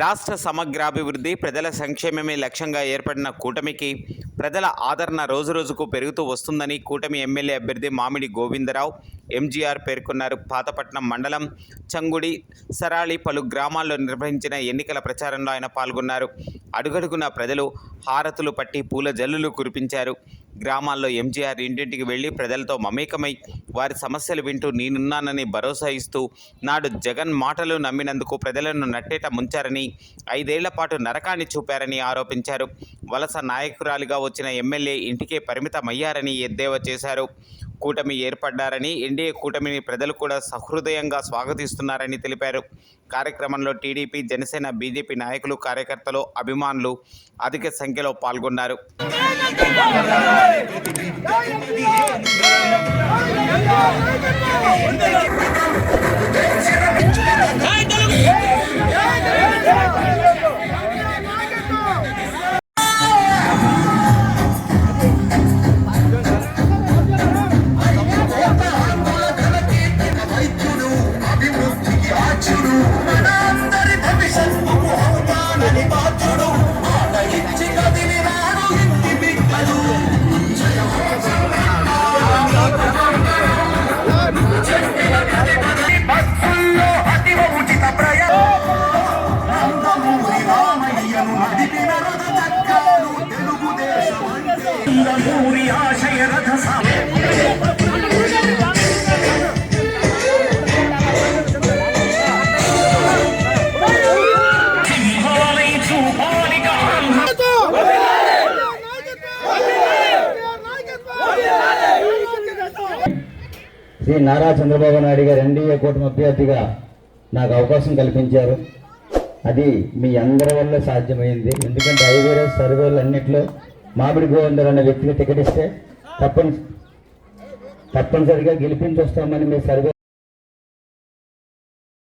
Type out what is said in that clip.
రాష్ట్ర సమగ్రాభివృద్ధి ప్రజల సంక్షేమమే లక్ష్యంగా ఏర్పడిన కూటమికి ప్రజల ఆదరణ రోజురోజుకు పెరుగుతూ వస్తుందని కూటమి ఎమ్మెల్యే అభ్యర్థి మామిడి గోవిందరావు ఎంజీఆర్ పేర్కొన్నారు. పాతపట్నం మండలం చంగుడి సరాళి పలు గ్రామాల్లో నిర్వహించిన ఎన్నికల ప్రచారంలో ఆయన పాల్గొన్నారు. అడుగడుగున ప్రజలు హారతులు పట్టి పూల జల్లులు కురిపించారు. గ్రామాల్లో ఎంజీఆర్ ఇంటింటికి వెళ్ళి ప్రజలతో మమేకమై వారి సమస్యలు వింటూ నేనున్నానని భరోసా ఇస్తూ నాడు జగన్ మాటలు నమ్మినందుకు ప్రజలను నట్టేట ముంచారని ఐదేళ్ళ పాటు నరకాన్ని చూపారని ఆరోపించారు. వలస నాయకురాలిగా వచ్చిన ఎమ్మెల్యే ఇంటికే పరిమితమయ్యారని ఎద్దేవా చేశారు. కూటమి ఏర్పడ్డారని ఎన్డీఏ కూటమిని ప్రజలు కూడా సహృదయంగా స్వాగతిస్తున్నారని తెలిపారు. కార్యక్రమంలో టీడీపీ జనసేన బీజేపీ నాయకులు కార్యకర్తలు అభిమానులు అధిక సంఖ్యలో పాల్గొన్నారు. వైద్యుడు నందమూరి ఆశయ రథ శ్రీ నారా చంద్రబాబు నాయుడు గారు ఎన్డీఏ కూటమి అభ్యర్థిగా నాకు అవకాశం కల్పించారు. అది మీ అందరి వల్ల సాధ్యమైంది. ఎందుకంటే ఐవీఆర్ఎస్ సర్వేలు అన్నింటిలో మామిడి గోవిందర్ అనే వ్యక్తికి టికెట్ ఇస్తే తప్పని తప్పనిసరిగా గెలిపించి వస్తామని మీ సర్వే